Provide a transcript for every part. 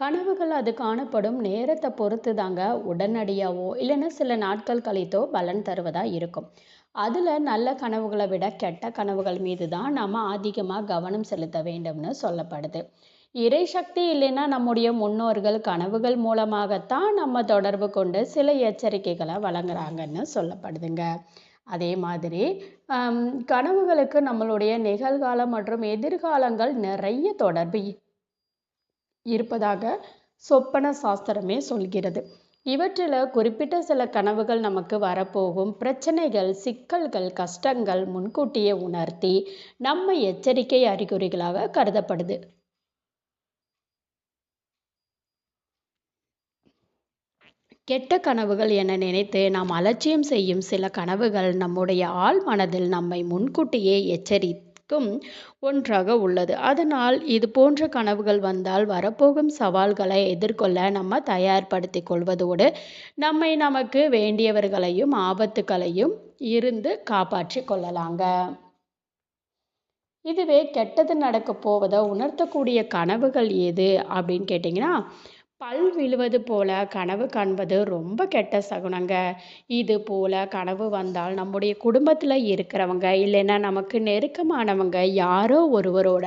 கனவுகள் அது காணப்படும் நேரத்தை பொறுத்து தாங்க உடனடியாவோ இல்லைன்னா சில நாட்கள் கழித்தோ பலன் தருவதாக இருக்கும். அதில் நல்ல கனவுகளை விட கெட்ட கனவுகள் மீது தான் நாம் அதிகமாக கவனம் செலுத்த வேண்டும்னு சொல்லப்படுது. இறை சக்தி இல்லைன்னா நம்முடைய முன்னோர்கள் கனவுகள் மூலமாகத்தான் நம்ம தொடர்பு கொண்டு சில எச்சரிக்கைகளை வழங்குறாங்கன்னு சொல்லப்படுதுங்க. அதே மாதிரி கனவுகளுக்கு நம்மளுடைய நிகழ்காலம் மற்றும் எதிர்காலங்கள் நிறைய தொடர்பு இருப்பதாக சொப்பன சாஸ்திரமே சொல்கிறது. இவற்றில் குறிப்பிட்ட சில கனவுகள் நமக்கு வரப்போகும். பிரச்சனைகள் சிக்கல்கள் கஷ்டங்கள் முன்கூட்டியே உணர்த்தி நம்ம எச்சரிக்கை அறிகுறிகளாக கருதப்படுது. கெட்ட கனவுகள் என நினைத்து நாம் அலட்சியம் செய்யும் சில கனவுகள் நம்முடைய ஆழ் மனதில் நம்மை முன்கூட்டியே எச்சரித்து எச்சரிக்கும் ஒன்றாக உள்ளது. அதனால் இது போன்ற கனவுகள் வந்தால் வரப்போகும் சவால்களை எதிர்கொள்ள நம்ம தயார்படுத்திக் கொள்வதோடு நம்மை நமக்கு வேண்டியவர்களையும் ஆபத்துகளையும் இருந்து காப்பாற்றி கொள்ளலாங்க. இதுவே கெட்டது நடக்க போவதை உணர்த்தக்கூடிய கனவுகள் எது அப்படின்னு கேட்டிங்கன்னா பல் விழுவது போல கனவு காண்பது ரொம்ப கெட்ட சகுனங்க. இது போல கனவு வந்தால் நம்முடைய குடும்பத்தில் இருக்கிறவங்க இல்லைன்னா நமக்கு நெருக்கமானவங்க யாரோ ஒருவரோட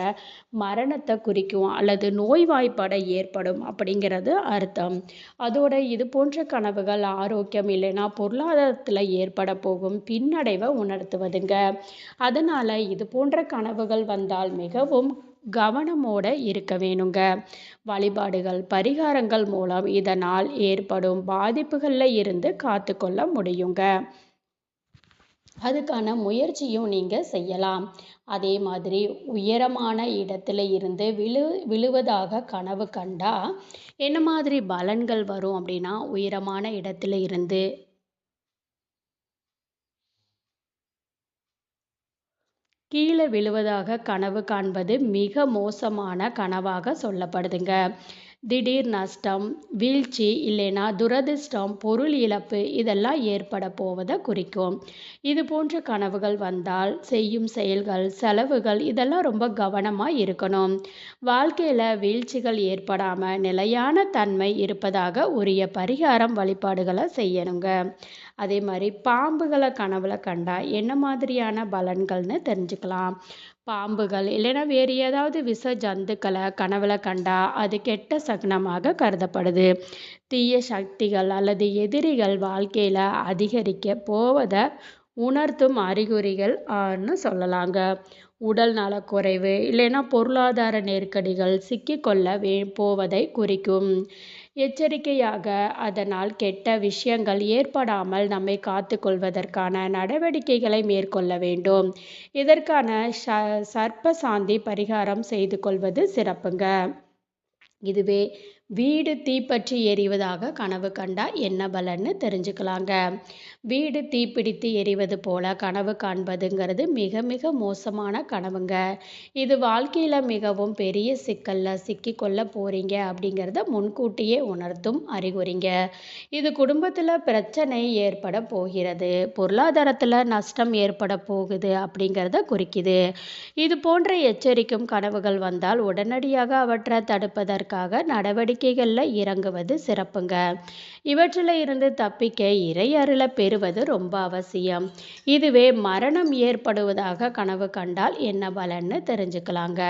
மரணத்தை குறிக்கும் அல்லது நோய்வாய்ப்பட ஏற்படும் அப்படிங்கிறது அர்த்தம். அதோட இது போன்ற கனவுகள் ஆரோக்கியம் இல்லைன்னா பொருளாதாரத்தில் ஏற்பட போகும் பின்னடைவை உணர்த்துவதுங்க. அதனால் இது போன்ற கனவுகள் வந்தால் மிகவும் கவனமோட இருக்க வேணுங்க. வழிபாடுகள் பரிகாரங்கள் மூலம் இதனால் ஏற்படும் பாதிப்புகளில் இருந்து காத்துக்கொள்ள முடியுங்க. அதுக்கான முயற்சியும் நீங்கள் செய்யலாம். அதே மாதிரி உயரமான இடத்துல இருந்து விழு விழுவதாக கனவு கண்டா என்ன மாதிரி பலன்கள் வரும் அப்படின்னா உயரமான இடத்துல இருந்து கீழே விழுவதாக கனவு காண்பது மிக மோசமான கனவாக சொல்லப்படுதுங்க. திடீர் நஷ்டம் வீழ்ச்சி இல்லைன்னா துரதிர்ஷ்டம் பொருள் இழப்பு இதெல்லாம் ஏற்பட போவதை குறிக்கும். இது போன்ற கனவுகள் வந்தால் செய்யும் செயல்கள் செலவுகள் இதெல்லாம் ரொம்ப கவனமாக இருக்கணும். வாழ்க்கையில் வீழ்ச்சிகள் ஏற்படாமல் நிலையான தன்மை இருப்பதாக உரிய பரிகாரம் வழிபாடுகளை செய்யணுங்க. அதே மாதிரி பாம்புகளை கனவுல கண்டா என்ன மாதிரியான பலன்கள்னு தெரிஞ்சுக்கலாம். பாம்புகள் இல்லைன்னா வேறு ஏதாவது விஷ ஜந்துக்களை கனவுல கண்டா அது கெட்ட சகுனமாக கருதப்படுது. தீய சக்திகள் அல்லது எதிரிகள் வாழ்க்கையில் அதிகரிக்க போவதை உணர்த்தும் அறிகுறிகள் ஆன்னு சொல்லலாங்க. உடல் நலக்குறைவு இல்லைன்னா பொருளாதார நெருக்கடிகள் சிக்கிக்கொள்ள வே போவதை குறிக்கும். எச்சரிக்கையாக அதனால் கெட்ட விஷயங்கள் ஏற்படாமல் நம்மை காத்துக்கொள்வதற்கான நடவடிக்கைகளை மேற்கொள்ள வேண்டும். இதற்கான ச சர்ப்ப சாந்தி பரிகாரம் செய்து கொள்வது சிறப்புங்க. இதுவே வீடு தீப்பற்றி எரிவதாக கனவு கண்டா என்ன பலன்னு தெரிஞ்சுக்கலாங்க. வீடு தீப்பிடித்து எரிவது போல கனவு காண்பதுங்கிறது மிக மிக மோசமான கனவுங்க. இது வாழ்க்கையில் மிகவும் பெரிய சிக்கலில் சிக்கிக்கொள்ள போகிறீங்க அப்படிங்கிறத முன்கூட்டியே உணர்த்தும் அறிகுறிங்க. இது குடும்பத்தில் பிரச்சனை ஏற்பட போகிறது பொருளாதாரத்தில் நஷ்டம் ஏற்பட போகுது அப்படிங்கிறத குறிக்குது. இது போன்ற எச்சரிக்கும் கனவுகள் வந்தால் உடனடியாக அவற்றை தடுப்பதற்காக நடவடிக்கை நடவடிக்கைகளில் இறங்குவது சிறப்புங்க. இவற்றில் இருந்து தப்பிக்க இறை அருளை பெறுவது ரொம்ப அவசியம். இதுவே மரணம் ஏற்படுவதாக கனவு கண்டால் என்ன பலன்னு தெரிஞ்சுக்கலாங்க.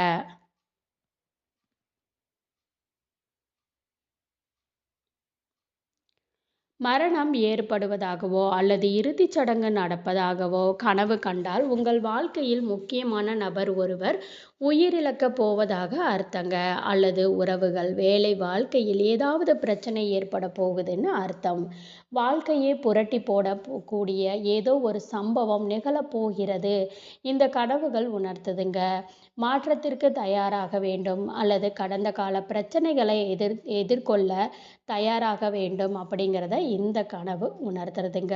மரணம் ஏற்படுவதாகவோ அல்லது இறுதிச் சடங்கு நடப்பதாகவோ கனவு கண்டால் உங்கள் வாழ்க்கையில் முக்கியமான நபர் ஒருவர் உயிரிழக்கப் போவதாக அர்த்தங்க. அல்லது உறவுகள் வேலை வாழ்க்கையில் ஏதாவது பிரச்சனை ஏற்பட போகுதுன்னு அர்த்தம். வாழ்க்கையே புரட்டி போட ஏதோ ஒரு சம்பவம் நிகழப் போகிறது. இந்த கனவுகள் உணர்த்துதுங்க. மாற்றத்திற்கு தயாராக வேண்டும். அல்லது கடந்த கால பிரச்சனைகளை எதிர் எதிர்கொள்ள தயாராக வேண்டும் அப்படிங்கிறத இந்த கனவு உணர்த்துறதுங்க.